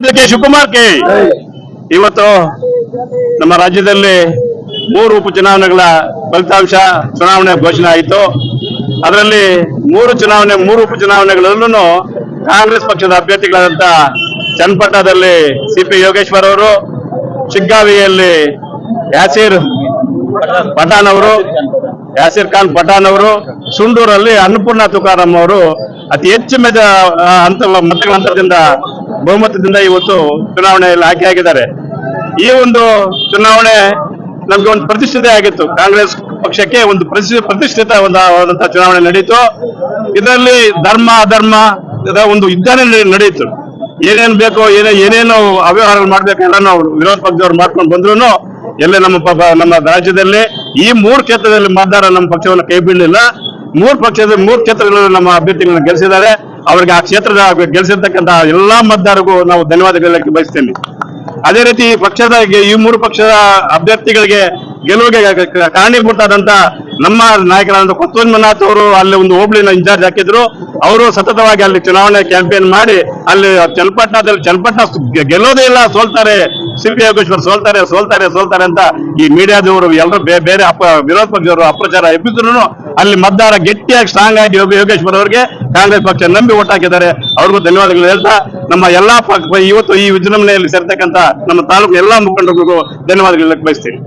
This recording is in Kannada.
K Shivakumar K. ಇವತ್ತು ನಮ್ಮ ರಾಜ್ಯದಲ್ಲಿ ಮೂರು ಉಪಚುನಾವಣೆಗಳ ಫಲಿತಾಂಶ ಚುನಾವಣೆ ಘೋಷಣೆ ಆಯಿತು. ಅದರಲ್ಲಿ ಮೂರು ಚುನಾವಣೆ, ಮೂರು ಉಪಚುನಾವಣೆಗಳಲ್ಲೂ ಕಾಂಗ್ರೆಸ್ ಪಕ್ಷದ ಅಭ್ಯರ್ಥಿಗಳಾದಂತ ಚನ್ನಪಟ್ಟಣದಲ್ಲಿ ಸಿಪಿ ಯೋಗೇಶ್ವರ್ ಅವರು, ಶಿಗ್ಗಾವಿಯಲ್ಲಿ ಯಾಸೀರ್ ಪಠಾಣ್ ಅವರು, ಯಾಸೀರ್ ಖಾನ್ ಪಠಾಣ್ ಅವರು, ಸುಂಡೂರಲ್ಲಿ ಅನ್ನಪೂರ್ಣ ತುಕಾರಾಮ್ ಅವರು ಅತಿ ಹೆಚ್ಚು ಮೆಜ ಹಂತ ಮತಗಳ ಅಂತರದಿಂದ ಬಹುಮತದಿಂದ ಇವತ್ತು ಚುನಾವಣೆಯಲ್ಲಿ ಆಯ್ಕೆ ಆಗಿದ್ದಾರೆ. ಈ ಒಂದು ಚುನಾವಣೆ ನಮ್ಗೆ ಒಂದು ಪ್ರತಿಷ್ಠಿತ ಆಗಿತ್ತು. ಕಾಂಗ್ರೆಸ್ ಪಕ್ಷಕ್ಕೆ ಒಂದು ಪ್ರತಿ- ಪ್ರತಿಷ್ಠಿತ ಒಂದು ಚುನಾವಣೆ ನಡೆಯಿತು ಇದರಲ್ಲಿ ಧರ್ಮ, ಅಧರ್ಮ ಒಂದು ಯುದ್ಧನೇ ನಡೆಯಿತು ಏನೇನ್ ಬೇಕೋ, ಏನೇ ಏನೇನು ಅವ್ಯವಹಾರಗಳು ಮಾಡ್ಬೇಕು ಎಲ್ಲ ನಾವು ವಿರೋಧ ಪಕ್ಷದವ್ರು ಮಾಡ್ಕೊಂಡು ಬಂದ್ರು ಎಲ್ಲೇ ನಮ್ಮ ನಮ್ಮ ರಾಜ್ಯದಲ್ಲಿ ಈ ಮೂರು ಕ್ಷೇತ್ರದಲ್ಲಿ ಮತದಾರ ನಮ್ಮ ಪಕ್ಷವನ್ನು ಕೈ ಬಿಡಲಿಲ್ಲ ಮೂರು ಪಕ್ಷದ ಮೂರು ಕ್ಷೇತ್ರಗಳಲ್ಲಿ ನಮ್ಮ ಅಭ್ಯರ್ಥಿಗಳನ್ನು ಗೆಲ್ಲಿಸಿದ್ದಾರೆ ಅವರಿಗೆ ಆ ಕ್ಷೇತ್ರದ ಗೆಲ್ಲಿಸಿರ್ತಕ್ಕಂಥ ಎಲ್ಲಾ ಮತದಾರರಿಗೂ ನಾವು ಧನ್ಯವಾದ ಹೇಳಕ್ಕೆ ಬಯಸ್ತೇನೆ. ಅದೇ ರೀತಿ ಪಕ್ಷದ ಈ ಮೂರು ಪಕ್ಷದ ಅಭ್ಯರ್ಥಿಗಳಿಗೆ ಗೆಲುವಿಗೆ ಕಾರಣೀಭೂತಾದಂತ ನಮ್ಮ ನಾಯಕರಾದ ಕೊತ್ತೂರು ಮನಾಥ್ ಅವರು ಅಲ್ಲಿ ಒಂದು ಹೋಬಳಿನ ಇನ್ಚಾರ್ಜ್ ಹಾಕಿದ್ರು. ಅವರು ಸತತವಾಗಿ ಅಲ್ಲಿ ಚುನಾವಣೆ ಕ್ಯಾಂಪೇನ್ ಮಾಡಿ ಅಲ್ಲಿ ಚನ್ನಪಟ್ಟಣದಲ್ಲಿ ಚನ್ನಪಟ್ಟಣ ಗೆಲ್ಲೋದೇ ಇಲ್ಲ, ಸೋಲ್ತಾರೆ ಶಿಲ್ಪಿ ಯೋಗೇಶ್ವರ್ ಸೋಲ್ತಾರೆ ಸೋಲ್ತಾರೆ ಸೋಲ್ತಾರೆ ಅಂತ ಈ ಮೀಡಿಯಾದವರು ಎಲ್ಲರೂ ಬೇರೆ ಅಪ ವಿರೋಧ ಪಕ್ಷದವರು ಅಪ್ರಚಾರ ಎಬ್ಬಿದ್ರು ಅಲ್ಲಿ ಮತದಾರ ಗಟ್ಟಿಯಾಗಿ ಸ್ಟ್ರಾಂಗ್ ಆಗಿ ಯೋಗ- ಯೋಗೇಶ್ವರ್ ಅವರಿಗೆ ಕಾಂಗ್ರೆಸ್ ಪಕ್ಷ ನಂಬಿ ಓಟ್ ಹಾಕಿದ್ದಾರೆ. ಅವ್ರಿಗೂ ಧನ್ಯವಾದಗಳು ಹೇಳ್ತಾ, ನಮ್ಮ ಎಲ್ಲಾ ಇವತ್ತು ಈ ವಿಜೃಂಭಣೆಯಲ್ಲಿ ಸೇರ್ತಕ್ಕಂಥ ನಮ್ಮ ತಾಲೂಕು ಎಲ್ಲಾ ಮುಖಂಡರಿಗೂ ಧನ್ಯವಾದಗಳು ಬಯಸ್ತೀನಿ